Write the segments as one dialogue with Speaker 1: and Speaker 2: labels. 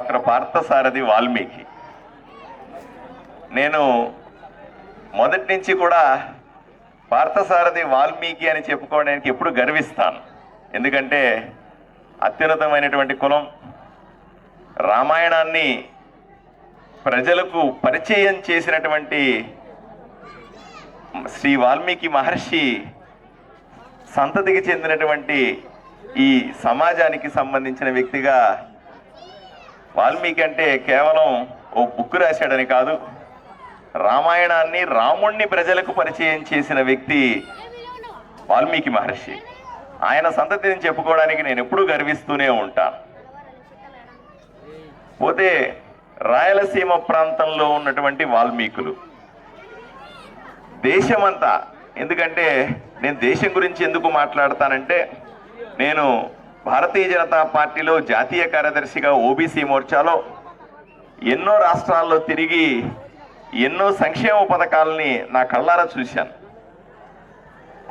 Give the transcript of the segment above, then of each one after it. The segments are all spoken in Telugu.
Speaker 1: డాక్టర్ పార్థసారథి వాల్మీకి. నేను మొదటి నుంచి కూడా పార్థసారథి వాల్మీకి అని చెప్పుకోవడానికి ఎప్పుడు గర్విస్తాను. ఎందుకంటే అత్యున్నతమైనటువంటి కులం రామాయణాన్ని ప్రజలకు పరిచయం చేసినటువంటి శ్రీ వాల్మీకి మహర్షి సంతతికి చెందినటువంటి ఈ సమాజానికి సంబంధించిన వ్యక్తిగా వాల్మీకి అంటే కేవలం ఓ బుక్ రాశాడని కాదు రామాయణాన్ని రాముణ్ణి ప్రజలకు పరిచయం చేసిన వ్యక్తి వాల్మీకి మహర్షి. ఆయన సంతతిని చెప్పుకోవడానికి నేను ఎప్పుడూ గర్విస్తూనే ఉంటాను పోతే రాయలసీమ ప్రాంతంలో ఉన్నటువంటి వాల్మీకులు. దేశమంతా ఎందుకంటే నేను దేశం గురించి ఎందుకు మాట్లాడతానంటే నేను భారతీయ జనతా పార్టీలో జాతీయ కార్యదర్శిగా ఓబీసీ మోర్చాలో ఎన్నో రాష్ట్రాల్లో తిరిగి ఎన్నో సంక్షేమ పథకాలని నా కళ్ళారా చూశాను.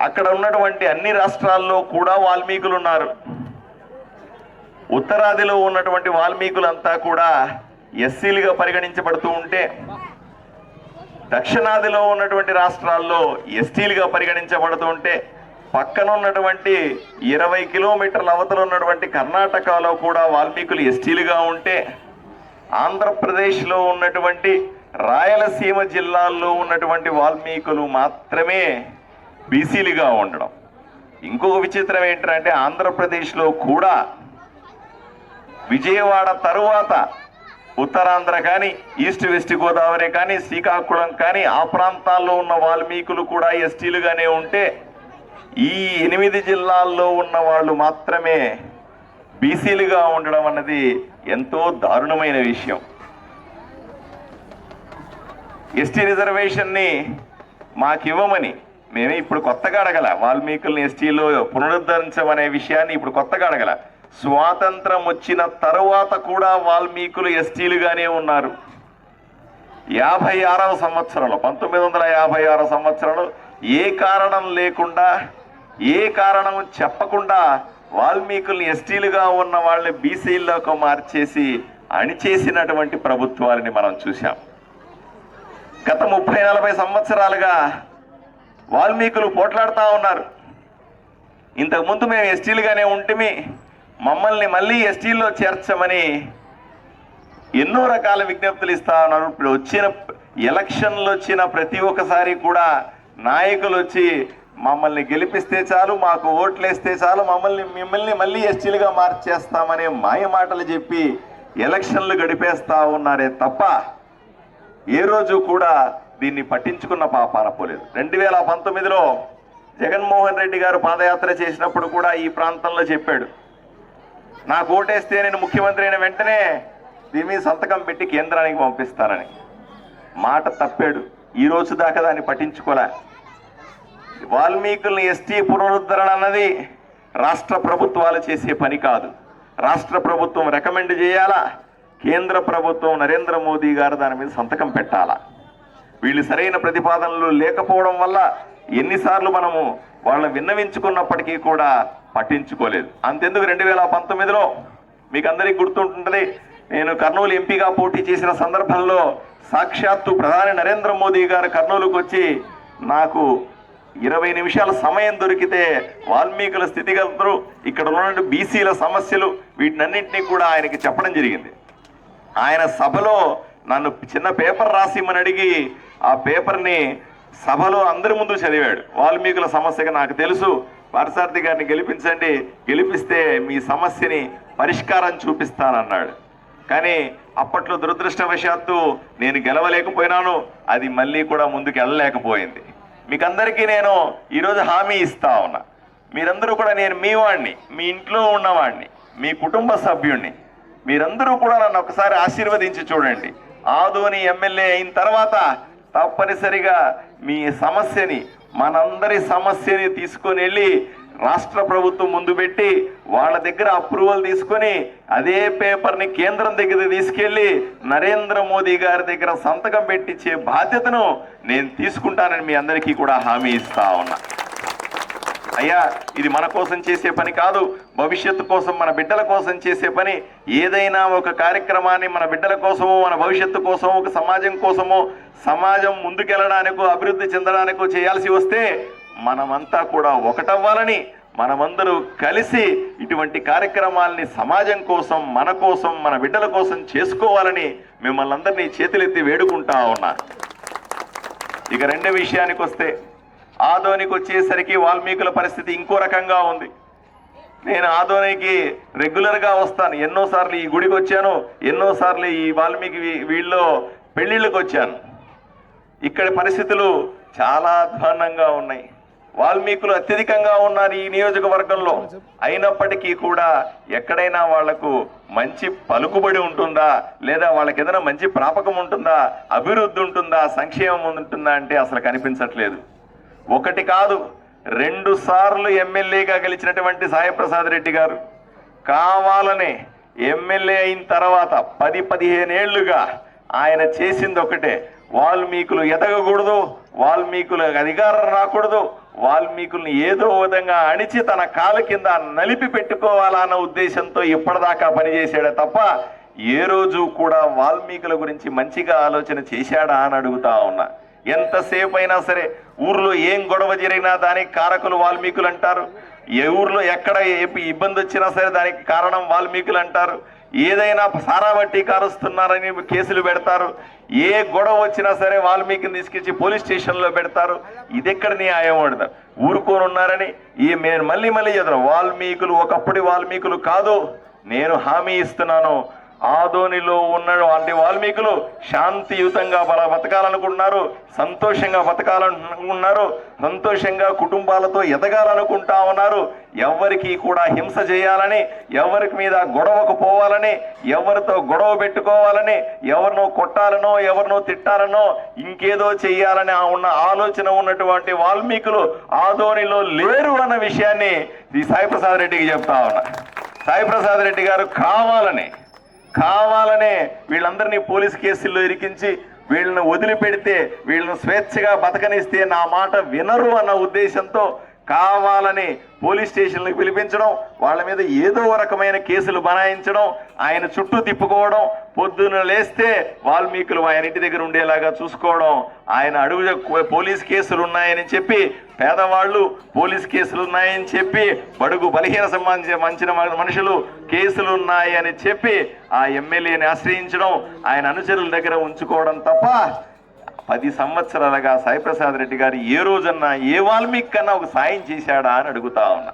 Speaker 1: అక్కడ ఉన్నటువంటి అన్ని రాష్ట్రాల్లో కూడా వాల్మీకులు ఉన్నారు. ఉత్తరాదిలో ఉన్నటువంటి వాల్మీకులంతా కూడా ఎస్సీలుగా పరిగణించబడుతూ ఉంటే దక్షిణాదిలో ఉన్నటువంటి రాష్ట్రాల్లో ఎస్టీలుగా పరిగణించబడుతూ ఉంటే పక్కన ఉన్నటువంటి ఇరవై కిలోమీటర్ల అవతల ఉన్నటువంటి కర్ణాటకలో కూడా వాల్మీకులు ఎస్టీలుగా ఉంటే ఆంధ్రప్రదేశ్లో ఉన్నటువంటి రాయలసీమ జిల్లాల్లో ఉన్నటువంటి వాల్మీకులు మాత్రమే బీసీలుగా ఉండడం. ఇంకొక విచిత్రం ఏంటంటే ఆంధ్రప్రదేశ్లో కూడా విజయవాడ తరువాత ఉత్తరాంధ్ర కానీ ఈస్ట్ వెస్ట్ గోదావరి కానీ శ్రీకాకుళం కానీ ఆ ప్రాంతాల్లో ఉన్న వాల్మీకులు కూడా ఎస్టీలుగానే ఉంటే ఈ ఎనిమిది జిల్లాల్లో ఉన్న వాళ్ళు మాత్రమే బీసీలుగా ఉండడం అన్నది ఎంతో దారుణమైన విషయం. ఎస్టీ రిజర్వేషన్ని మాకివ్వమని మేమే ఇప్పుడు కొత్తగా అడగల. వాల్మీకుల్ని ఎస్టీలో పునరుద్ధరించమనే విషయాన్ని ఇప్పుడు కొత్తగా అడగల. స్వాతంత్రం వచ్చిన తరువాత కూడా వాల్మీకులు ఎస్టీలుగానే ఉన్నారు. యాభై ఆరవ సంవత్సరంలో పంతొమ్మిది వందల యాభై ఆరవ సంవత్సరంలో ఏ కారణం లేకుండా ఏ కారణం చెప్పకుండా వాల్మీకుల్ని ఎస్టీలుగా ఉన్న వాళ్ళని బీసీల్లోకి మార్చేసి అణిచేసినటువంటి ప్రభుత్వాలని మనం చూశాం. గత ముప్పై నలభై సంవత్సరాలుగా వాల్మీకులు పోట్లాడుతూ ఉన్నారు. ఇంతకుముందు మేము ఎస్టీలుగానే ఉంటిమి మమ్మల్ని మళ్ళీ ఎస్టీల్లో చేర్చమని ఎన్నో రకాల విజ్ఞప్తులు ఇస్తా ఉన్నారు. ఇప్పుడు వచ్చిన ఎలక్షన్లు వచ్చిన ప్రతి ఒక్కసారి కూడా నాయకులు వచ్చి మమ్మల్ని గెలిపిస్తే చాలు మాకు ఓట్లేస్తే చాలు మమ్మల్ని మిమ్మల్ని మళ్ళీ ఎస్టీలుగా మార్చేస్తామనే మాయ మాటలు చెప్పి ఎలక్షన్లు గడిపేస్తా ఉన్నారే తప్ప ఏ రోజు కూడా దీన్ని పట్టించుకున్న పాపాన పోలేదు. రెండు వేల పంతొమ్మిదిలో జగన్మోహన్ రెడ్డి గారు పాదయాత్ర చేసినప్పుడు కూడా ఈ ప్రాంతంలో చెప్పాడు నాకు ఓటేస్తే నేను ముఖ్యమంత్రి అయిన వెంటనే దీని మీద సంతకం పెట్టి కేంద్రానికి పంపిస్తానని. మాట తప్పాడు. ఈ రోజు దాకా దాన్ని పట్టించుకోలే. వాల్మీకుల్ని ఎస్టీ పునరుద్ధరణ అన్నది రాష్ట్ర ప్రభుత్వాలు చేసే పని కాదు. రాష్ట్ర ప్రభుత్వం రికమెండ్ చేయాలా? కేంద్ర ప్రభుత్వం నరేంద్ర మోదీ గారు దాని మీద సంతకం పెట్టాలా? వీళ్ళు సరైన ప్రతిపాదనలు లేకపోవడం వల్ల ఎన్నిసార్లు మనము వాళ్ళని విన్నవించుకున్నప్పటికీ కూడా పట్టించుకోలేదు. అంతెందుకు రెండు వేల పంతొమ్మిదిలో? మీకు అందరికీ గుర్తుంటుంది నేను కర్నూలు ఎంపీగా పోటీ చేసిన సందర్భంలో సాక్షాత్తు ప్రధాని నరేంద్ర మోదీ గారు కర్నూలుకు వచ్చి నాకు ఇరవై నిమిషాల సమయం దొరికితే వాల్మీకుల స్థితిగతులు ఇక్కడ ఉన్న బీసీల సమస్యలు వీటినన్నింటినీ కూడా ఆయనకి చెప్పడం జరిగింది. ఆయన సభలో నన్ను చిన్న పేపర్ రాసిమ్మని అడిగి ఆ పేపర్ని సభలో అందరి ముందు చదివాడు. వాల్మీకుల సమస్యగా నాకు తెలుసు. పారసారథి గారిని గెలిపించండి గెలిపిస్తే మీ సమస్యని పరిష్కారం చూపిస్తానన్నాడు. కానీ అప్పట్లో దురదృష్టవశాత్తు నేను గెలవలేకపోయినాను. అది మళ్ళీ కూడా ముందుకు వెళ్ళలేకపోయింది మీకందరికీ నేను ఈరోజు హామీ ఇస్తా ఉన్నా. మీరందరూ కూడా నేను మీ వాడిని మీ ఇంట్లో ఉన్నవాడిని మీ కుటుంబ సభ్యుణ్ణి మీరందరూ కూడా నన్ను ఒకసారి ఆశీర్వదించి చూడండి. ఆదోని ఎమ్మెల్యే అయిన తర్వాత తప్పనిసరిగా మీ సమస్యని మనందరి సమస్యని తీసుకొని వెళ్ళి రాష్ట్ర ప్రభుత్వం ముందు పెట్టి వాళ్ళ దగ్గర అప్రూవల్ తీసుకొని అదే పేపర్ని కేంద్రం దగ్గర తీసుకెళ్ళి నరేంద్ర మోదీ గారి దగ్గర సంతకం పెట్టించే బాధ్యతను నేను తీసుకుంటానని మీ అందరికీ కూడా హామీ ఇస్తా ఉన్నా. అయ్యా ఇది మన కోసం చేసే పని కాదు భవిష్యత్తు కోసం మన బిడ్డల కోసం చేసే పని. ఏదైనా ఒక కార్యక్రమాన్ని మన బిడ్డల కోసమో మన భవిష్యత్తు కోసమో ఒక సమాజం కోసమో సమాజం ముందుకెళ్ళడానికో అభివృద్ధి చెందడానికో చేయాల్సి వస్తే మనమంతా కూడా ఒకటవ్వాలని మనమందరూ కలిసి ఇటువంటి కార్యక్రమాల్ని సమాజం కోసం మన కోసం మన బిడ్డల కోసం చేసుకోవాలని మిమ్మల్ని అందరినీ చేతులెత్తి వేడుకుంటా ఉన్నా. ఇక రెండో విషయానికి వస్తే ఆదోనికి వచ్చేసరికి వాల్మీకుల పరిస్థితి ఇంకో రకంగా ఉంది. నేను ఆదోనికి రెగ్యులర్గా వస్తాను. ఎన్నోసార్లు ఈ గుడికి వచ్చాను ఎన్నోసార్లు ఈ వాల్మీకి వీళ్ళలో పెళ్ళిళ్ళకి వచ్చాను. ఇక్కడ పరిస్థితులు చాలా అధ్వాన్నంగా ఉన్నాయి. వాల్మీకులు అత్యధికంగా ఉన్నారు ఈ నియోజకవర్గంలో. అయినప్పటికీ కూడా ఎక్కడైనా వాళ్ళకు మంచి పలుకుబడి ఉంటుందా? లేదా వాళ్ళకి ఏదైనా మంచి ప్రాపకం ఉంటుందా? అభివృద్ధి ఉంటుందా? సంక్షేమం ఉంటుందా అంటే అసలు కనిపించట్లేదు. ఒకటి కాదు రెండు సార్లు ఎమ్మెల్యేగా గెలిచినటువంటి సాయిప్రసాద్ రెడ్డి గారు కావాలనే ఎమ్మెల్యే అయిన తర్వాత పది పదిహేనేళ్ళుగా ఆయన చేసింది ఒకటే. వాల్మీకులు ఎదగకూడదు వాల్మీకులు అధికారం రాకూడదు వాల్మీకుల్ని ఏదో విధంగా అణిచి తన కాలు కింద నలిపి పెట్టుకోవాలన్న ఉద్దేశంతో ఇప్పటిదాకా పనిచేశాడే తప్ప ఏ రోజు కూడా వాల్మీకుల గురించి మంచిగా ఆలోచన చేశాడా అని అడుగుతా ఉన్నా. ఎంతసేపు అయినా సరే ఊర్లో ఏం గొడవ జరిగినా దానికి కారకులు వాల్మీకులు అంటారు ఏ ఊర్లో ఎక్కడ ఏ ఇబ్బంది వచ్చినా సరే దానికి కారణం వాల్మీకులు అంటారు ఏదైనా సారా బట్టి కారుస్తున్నారని కేసులు పెడతారు. ఏ గొడవ వచ్చినా సరే వాల్మీకిని తీసుకొచ్చి పోలీస్ స్టేషన్లో పెడతారు. ఇది ఎక్కడ న్యాయం ఉండదు ఊరుకొని ఉన్నారని ఈ నేను మళ్ళీ మళ్ళీ చదువు వాల్మీకులు ఒకప్పటి వాల్మీకులు కాదు. నేను హామీ ఇస్తున్నాను. ఆదోనిలో ఉన్న అంటే వాల్మీకులు శాంతియుతంగా బల బతకాలనుకుంటున్నారు సంతోషంగా బతకాలనుకున్నారు సంతోషంగా కుటుంబాలతో ఎదగాలనుకుంటా ఉన్నారు. ఎవరికి కూడా హింస చేయాలని ఎవరికి మీద గొడవకు పోవాలని ఎవరితో గొడవ పెట్టుకోవాలని ఎవరినో కొట్టాలనో ఎవరినో తిట్టాలనో ఇంకేదో చేయాలని ఆ ఉన్న ఆలోచన ఉన్నటువంటి వాల్మీకులు ఆదోనిలో లేరు అన్న విషయాన్ని ఈ సాయిప్రసాద్ రెడ్డికి చెప్తా ఉన్నా. సాయిప్రసాద్ రెడ్డి గారు కావాలని కావాలనే వీళ్ళందరినీ పోలీస్ కేసుల్లో ఇరికించి వీళ్ళని వదిలిపెడితే వీళ్ళని స్వేచ్ఛగా బతకనిస్తే నా మాట వినరు అన్న ఉద్దేశంతో కావాలని పోలీస్ స్టేషన్లకు పిలిపించడం వాళ్ళ మీద ఏదో రకమైన కేసులు బనాయించడం ఆయన చుట్టూ తిప్పుకోవడం పొద్దున లేస్తే వాల్మీకులు ఆయన ఇంటి దగ్గర ఉండేలాగా చూసుకోవడం ఆయన అడుగు పోలీస్ కేసులు ఉన్నాయని చెప్పి పేదవాళ్ళు పోలీస్ కేసులు ఉన్నాయని చెప్పి బడుగు బలహీన సంబంధించిన మంచిన మనుషులు కేసులు ఉన్నాయి అని చెప్పి ఆ ఎమ్మెల్యేని ఆశ్రయించడం ఆయన అనుచరుల దగ్గర ఉంచుకోవడం తప్ప పది సంవత్సరాలుగా సాయిప్రసాద్ రెడ్డి గారు ఏ రోజన్నా ఏ వాల్మీకి కన్నా ఒక సాయం చేశాడా అని అడుగుతా ఉన్నా.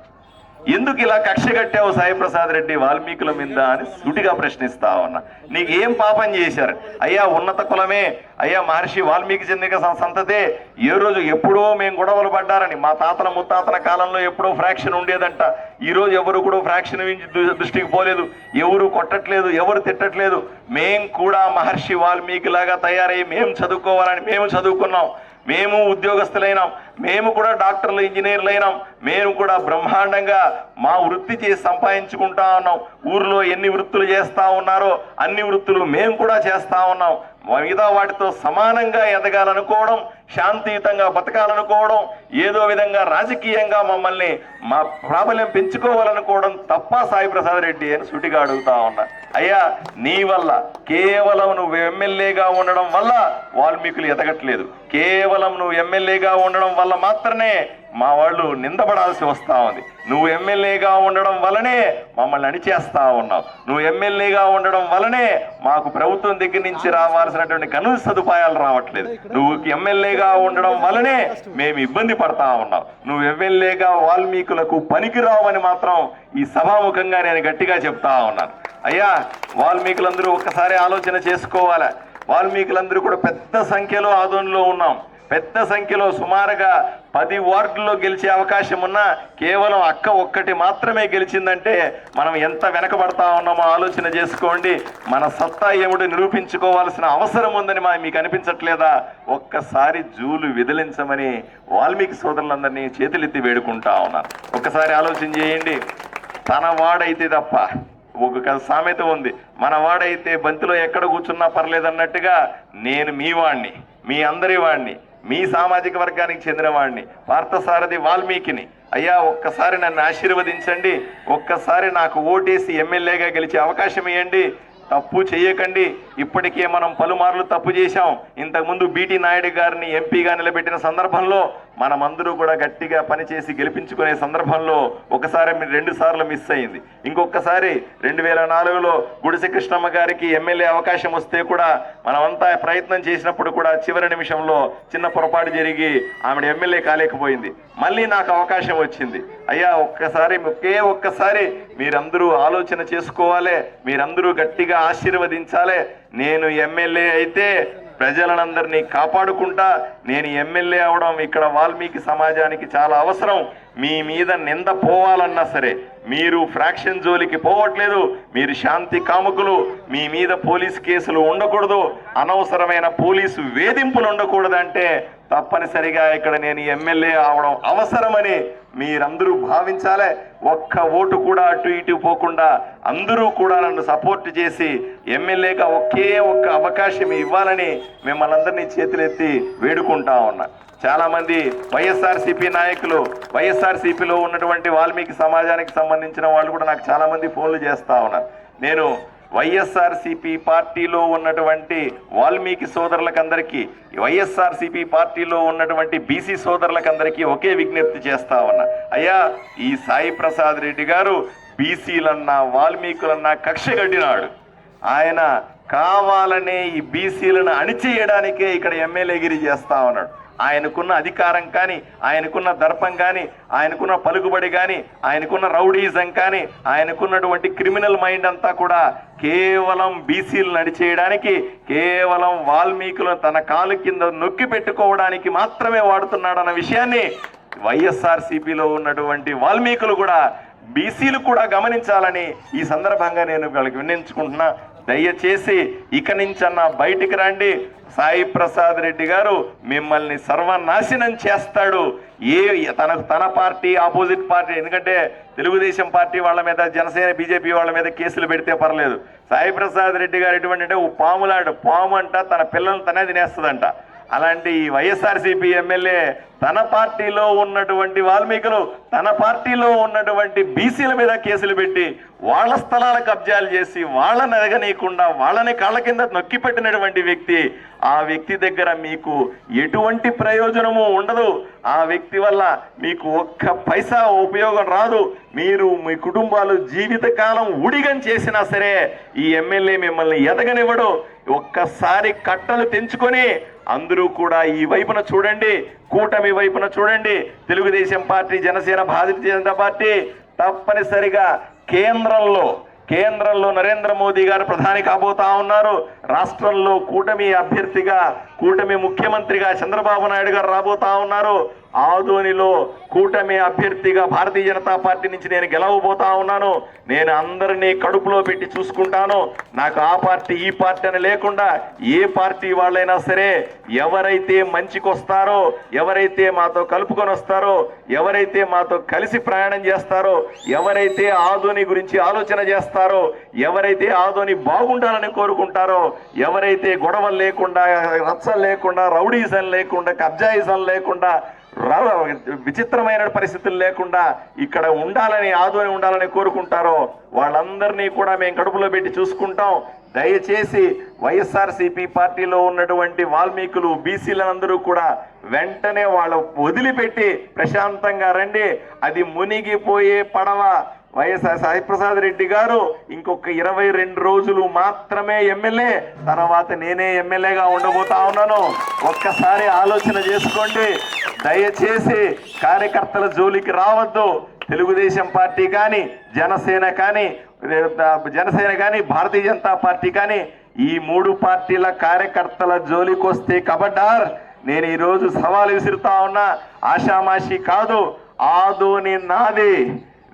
Speaker 1: ఎందుకు ఇలా కక్ష కట్టావు సాయిప్రసాద్ రెడ్డి వాల్మీకుల మీద అని సుటిగా ప్రశ్నిస్తా ఉన్నా. నీకు ఏం పాపం చేశారు? అయ్యా ఉన్నత కులమే. అయ్యా మహర్షి వాల్మీకి చెందిన సంతతే. ఏ రోజు ఎప్పుడో మేము గొడవలు పడ్డారని మా తాతల ముత్తాతల కాలంలో ఎప్పుడో ఫ్రాక్షన్ ఉండేదంట. ఈ రోజు ఎవరు కూడా ఫ్రాక్షన్ దృష్టికి పోలేదు. ఎవరు కొట్టట్లేదు ఎవరు తిట్టట్లేదు. మేం కూడా మహర్షి వాల్మీకి లాగా తయారై మేము చదువుకోవాలని మేము చదువుకున్నాం. మేము ఉద్యోగస్తులైనాం. మేము కూడా డాక్టర్లు ఇంజనీర్లు అయినాం. మేము కూడా బ్రహ్మాండంగా మా వృత్తి చేసి సంపాదించుకుంటా ఉన్నాం. ఊర్లో ఎన్ని వృత్తులు చేస్తూ ఉన్నారో అన్ని వృత్తులు మేము కూడా చేస్తూ ఉన్నాం. మిగతా వాటితో సమానంగా ఎదగాలనుకోవడం శాంతియుతంగా బతకాలనుకోవడం ఏదో విధంగా రాజకీయంగా మమ్మల్ని మా ప్రాబల్యం పెంచుకోవాలనుకోవడం తప్ప సాయి ప్రసాద్ రెడ్డి అని సుటిగా అడుగుతా ఉన్నా. అయ్యా నీ వల్ల కేవలం నువ్వు ఎమ్మెల్యేగా ఉండడం వల్ల వాల్మీకులు ఎదగట్లేదు. కేవలం నువ్వు ఎమ్మెల్యేగా ఉండడం వల్ల మాత్రమే మా వాళ్ళు నిందపడాల్సి వస్తూ ఉంది. నువ్వు ఎమ్మెల్యేగా ఉండడం వలనే మమ్మల్ని అణిచేస్తూ ఉన్నావు. నువ్వు ఎమ్మెల్యేగా ఉండడం వలనే మాకు ప్రభుత్వం దగ్గర నుంచి రావాల్సినటువంటి కనుల సదుపాయాలు రావట్లేదు. నువ్వు ఎమ్మెల్యేగా ఉండడం వలనే మేము ఇబ్బంది పడతా ఉన్నాం. నువ్వు ఎమ్మెల్యేగా వాల్మీకులకు పనికిరావని మాత్రం ఈ సభాముఖంగా నేను గట్టిగా చెప్తా ఉన్నాను. అయ్యా వాల్మీకులందరూ ఒక్కసారి ఆలోచన చేసుకోవాలి? వాల్మీకులందరూ కూడా పెద్ద సంఖ్యలో ఆదోళనలో ఉన్నాం. పెద్ద సంఖ్యలో సుమారుగా పది వార్డుల్లో గెలిచే అవకాశం ఉన్నా కేవలం అక్క ఒక్కటి మాత్రమే గెలిచిందంటే మనం ఎంత వెనకబడతా ఉన్నామో ఆలోచన చేసుకోండి. మన సత్తా ఏమిటి నిరూపించుకోవాల్సిన అవసరం ఉందని మా మీకు అనిపించట్లేదా? ఒక్కసారి జూలు విదిలించమని వాల్మీకి సోదరులందరినీ చేతులెత్తి వేడుకుంటా ఉన్నారు ఒక్కసారి ఆలోచన చేయండి. తన వాడైతే తప్ప ఒక సామెత ఉంది. మన వాడైతే బంతిలో ఎక్కడ కూర్చున్నా పర్లేదన్నట్టుగా నేను మీ వాణ్ణి మీ అందరి వాణ్ణి మీ సామాజిక వర్గానికి చెందినవాడిని పార్థసారథి వాల్మీకిని. అయ్యా ఒక్కసారి నన్ను ఆశీర్వదించండి. ఒక్కసారి నాకు ఓటేసి ఎమ్మెల్యేగా గెలిచే అవకాశం ఇవ్వండి తప్పు చేయకండి ఇప్పటికే మనం పలుమార్లు తప్పు చేశాం. ఇంతకుముందు బీటీ నాయుడు గారిని ఎంపీగా నిలబెట్టిన సందర్భంలో మనమందరూ కూడా గట్టిగా పనిచేసి గెలిపించుకునే సందర్భంలో ఒకసారి రెండు సార్లు మిస్ అయింది. ఇంకొకసారి రెండు వేల నాలుగులో గుడిసె కృష్ణమ్మ గారికి ఎమ్మెల్యే అవకాశం వస్తే కూడా మనమంతా ప్రయత్నం చేసినప్పుడు కూడా చివరి నిమిషంలో చిన్న పొరపాటు జరిగి ఆమె ఎమ్మెల్యే కాలేకపోయింది. మళ్ళీ నాకు అవకాశం వచ్చింది. అయ్యా ఒక్కసారి ఒకే ఒక్కసారి మీరందరూ ఆలోచన చేసుకోవాలి. మీరందరూ గట్టిగా ఆశీర్వదించాలి. నేను ఎమ్మెల్యే అయితే ప్రజలందరినీ కాపాడుకుంటా నేను ఎమ్మెల్యే అవడం ఇక్కడ వాల్మీకి సమాజానికి చాలా అవసరం. మీ మీద నింద పోవాలన్నా సరే మీరు ఫ్రాక్షన్ జోలికి పోవట్లేదు. మీరు శాంతి కాముకులు. మీ మీద పోలీస్ కేసులు ఉండకూడదు. అనవసరమైన పోలీసు వేధింపులు ఉండకూడదంటే తప్పనిసరిగా ఇక్కడ నేను ఎమ్మెల్యే అవడం అవసరమని మీరందరూ భావించాలే. ఒక్క ఓటు కూడా అటు ఇటు పోకుండా అందరూ కూడా నన్ను సపోర్ట్ చేసి ఎమ్మెల్యేగా ఒకే ఒక్క అవకాశం ఇవ్వాలని మిమ్మల్ని అందరినీ చేతులెత్తి వేడుకుంటా ఉన్నా. చాలామంది వైఎస్ఆర్సీపీ నాయకులు వైఎస్ఆర్సీపీలో ఉన్నటువంటి వాల్మీకి సమాజానికి సంబంధించిన వాళ్ళు కూడా నాకు చాలామంది ఫోన్లు చేస్తా ఉన్నారు. నేను వైఎస్ఆర్సీపీ పార్టీలో ఉన్నటువంటి వాల్మీకి సోదరులకందరికీ వైఎస్ఆర్సీపీ పార్టీలో ఉన్నటువంటి బీసీ సోదరులకందరికీ ఒకే విజ్ఞప్తి చేస్తా ఉన్నా. అయ్యా ఈ సాయి ప్రసాద్ రెడ్డి గారు బీసీలన్నా వాల్మీకులన్నా కక్ష కట్టినాడు. ఆయన కావాలనే ఈ బీసీలను అణిచేయడానికే ఇక్కడ ఎమ్మెల్యేగిరి చేస్తా ఉన్నాడు. ఆయనకున్న అధికారం కానీ ఆయనకున్న దర్పం కానీ ఆయనకున్న పలుకుబడి కానీ ఆయనకున్న రౌడీజం కానీ ఆయనకున్నటువంటి క్రిమినల్ మైండ్ అంతా కూడా కేవలం బీసీలు నడిచేయడానికి కేవలం వాల్మీకులను తన కాలు కింద నొక్కి పెట్టుకోవడానికి మాత్రమే వాడుతున్నాడన్న విషయాన్ని వైఎస్ఆర్సీపీలో ఉన్నటువంటి వాల్మీకులు కూడా బీసీలు కూడా గమనించాలని ఈ సందర్భంగా నేను వాళ్ళకి విన్నించుకుంటున్నా దయచేసి ఇక నుంచన్నా బయటికి రండి. సాయి ప్రసాద్ రెడ్డి గారు మిమ్మల్ని సర్వనాశనం చేస్తాడు. ఏ తనకు తన పార్టీ ఆపోజిట్ పార్టీ ఎందుకంటే తెలుగుదేశం పార్టీ వాళ్ళ మీద జనసేన బీజేపీ వాళ్ళ మీద కేసులు పెడితే పర్లేదు. సాయి ప్రసాద్ రెడ్డి గారు ఎటువంటి అంటే ఓ పాములాడు పాము అంట తన పిల్లల్ని తనే తినేస్తుందంట. అలాంటి ఈ వైఎస్ఆర్సీపీ ఎమ్మెల్యే తన పార్టీలో ఉన్నటువంటి వాల్మీకులు తన పార్టీలో ఉన్నటువంటి బీసీల మీద కేసులు పెట్టి వాళ్ళ స్థలాల కబ్జాలు చేసి వాళ్ళని ఎదగనీయకుండా వాళ్ళని కాళ్ళ కింద నొక్కి పెట్టినటువంటి వ్యక్తి ఆ వ్యక్తి దగ్గర మీకు ఎటువంటి ప్రయోజనము ఉండదు. ఆ వ్యక్తి వల్ల మీకు ఒక్క పైసా ఉపయోగం రాదు. మీరు మీ కుటుంబాలు జీవితకాలం ఉడిగం చేసినా సరే ఈ ఎమ్మెల్యే మిమ్మల్ని ఎదగనివ్వడు. ఒక్కసారి కట్టలు తెంచుకొని అందరూ కూడా ఈ వైపున చూడండి కూటమి వైపున చూడండి. తెలుగుదేశం పార్టీ జనసేన భారతీయ జనతా పార్టీ తప్పనిసరిగా కేంద్రంలో కేంద్రంలో నరేంద్ర మోదీ గారు ప్రధాని కాబోతా ఉన్నారు. రాష్ట్రంలో కూటమి అభ్యర్థిగా కూటమి ముఖ్యమంత్రిగా చంద్రబాబు నాయుడు గారు రాబోతా ఉన్నారు. ఆదోనిలో కూటమి అభ్యర్థిగా భారతీయ జనతా పార్టీ నుంచి నేను గెలవబోతా ఉన్నాను. నేను అందరినీ కడుపులో పెట్టి చూసుకుంటాను. నాకు ఆ పార్టీ ఈ పార్టీ అని లేకుండా ఏ పార్టీ వాళ్ళైనా సరే ఎవరైతే మంచికొస్తారో ఎవరైతే మాతో కలుపుకొని వస్తారో ఎవరైతే మాతో కలిసి ప్రయాణం చేస్తారో ఎవరైతే ఆదోని గురించి ఆలోచన చేస్తారో ఎవరైతే ఆదోని బాగుండాలని కోరుకుంటారో ఎవరైతే గొడవలు లేకుండా రచ్చలు లేకుండా రౌడీజం లేకుండా కబ్జాయిజం లేకుండా ర- విచిత్రమైన పరిస్థితులు లేకుండా ఇక్కడ ఉండాలని ఆదోని ఉండాలని కోరుకుంటారో వాళ్ళందరినీ కూడా మేము కడుపులో పెట్టి చూసుకుంటాం. దయచేసి వైఎస్ఆర్సీపీ పార్టీలో ఉన్నటువంటి వాల్మీకులు బీసీలందరూ కూడా వెంటనే వాళ్ళ వదిలిపెట్టి ప్రశాంతంగా రండి. అది మునిగిపోయే పడవ. వైఎస్ఆర్ సాయిప్రసాద్ రెడ్డి గారు ఇంకొక ఇరవై రెండు రోజులు మాత్రమే ఎమ్మెల్యే తర్వాత నేనే ఎమ్మెల్యేగా ఉండబోతా ఉన్నాను. ఒక్కసారి ఆలోచన చేసుకోండి. దయచేసి కార్యకర్తల జోలికి రావద్దు. తెలుగుదేశం పార్టీ కానీ జనసేన కానీ జనసేన కానీ భారతీయ జనతా పార్టీ కానీ ఈ మూడు పార్టీల కార్యకర్తల జోలికి వస్తే కబడ్డార్. నేను ఈరోజు సవాలు విసురుతా ఉన్నా ఆషామాషి కాదు ఆదోని నాది.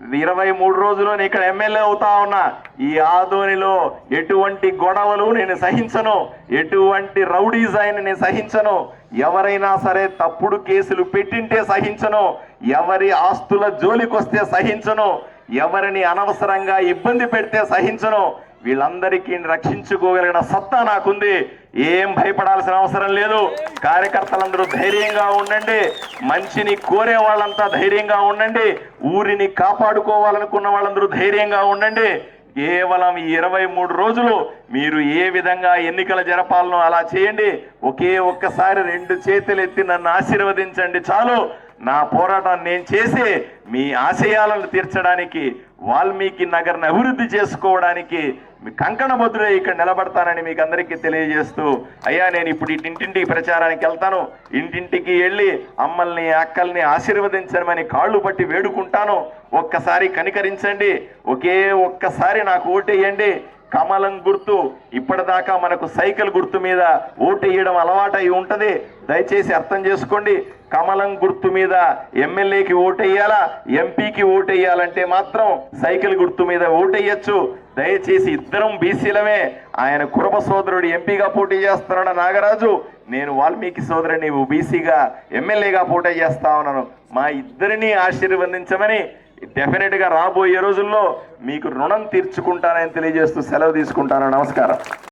Speaker 1: ఇరవై మూడు రోజులు నేను ఇక్కడ ఎమ్మెల్యే అవుతా ఉన్నా. ఈ ఆదోనిలో ఎటువంటి గొడవలు నేను సహించను. ఎటువంటి రౌడీజాయిని నేను సహించను. ఎవరైనా సరే తప్పుడు కేసులు పెట్టింటే సహించను. ఎవరి ఆస్తుల జోలికొస్తే సహించను. ఎవరిని అనవసరంగా ఇబ్బంది పెడితే సహించను. వీళ్ళందరికీ రక్షించుకోగలిగిన సత్తా నాకుంది. ఏం భయపడాల్సిన అవసరం లేదు. కార్యకర్తలందరూ ధైర్యంగా ఉండండి. మంచిని కోరే వాళ్ళంతా ధైర్యంగా ఉండండి. ఊరిని కాపాడుకోవాలనుకున్న వాళ్ళందరూ ధైర్యంగా ఉండండి. కేవలం ఇరవై మూడు రోజులు మీరు ఏ విధంగా ఎన్నికలు జరపాలనో అలా చేయండి. ఒకే ఒక్కసారి రెండు చేతులు ఎత్తి నన్ను ఆశీర్వదించండి చాలు. నా పోరాటం నేను చేసి మీ ఆశయాలను తీర్చడానికి వాల్మీకి నగర్ని అభివృద్ధి చేసుకోవడానికి మీ కంకణబద్దులే ఇక్కడ నిలబడతానని మీకు అందరికీ తెలియజేస్తూ అయ్యా నేను ఇప్పుడు ఇంటింటికి ప్రచారానికి వెళ్తాను. ఇంటింటికి వెళ్ళి అమ్మల్ని అక్కల్ని ఆశీర్వదించమని కాళ్ళు పట్టి వేడుకుంటాను. ఒక్కసారి కనికరించండి. ఒకే ఒక్కసారి నాకు ఓటేయండి. కమలం గుర్తు ఇప్పటిదాకా మనకు సైకిల్ గుర్తు మీద ఓటు వేయడం అలవాటు అయి ఉంటుంది. దయచేసి అర్థం చేసుకోండి. కమలం గుర్తు మీద ఎమ్మెల్యేకి ఓటేయాలా ఎంపీకి ఓటేయాలంటే మాత్రం సైకిల్ గుర్తు మీద ఓటేయచ్చు దయచేసి ఇద్దరం బీసీలమే. ఆయన కురబ సోదరుడు ఎంపీగా పోటీ చేస్తున్నాడు నాగరాజు? నేను వాల్మీకి సోదరుని బీసీగా ఎమ్మెల్యేగా పోటీ చేస్తా ఉన్నాను. మా ఇద్దరిని ఆశీర్వదించమని డెఫినెట్గా రాబోయే రోజుల్లో మీకు రుణం తీర్చుకుంటానని తెలియజేస్తూ సెలవు తీసుకుంటాను. నమస్కారం.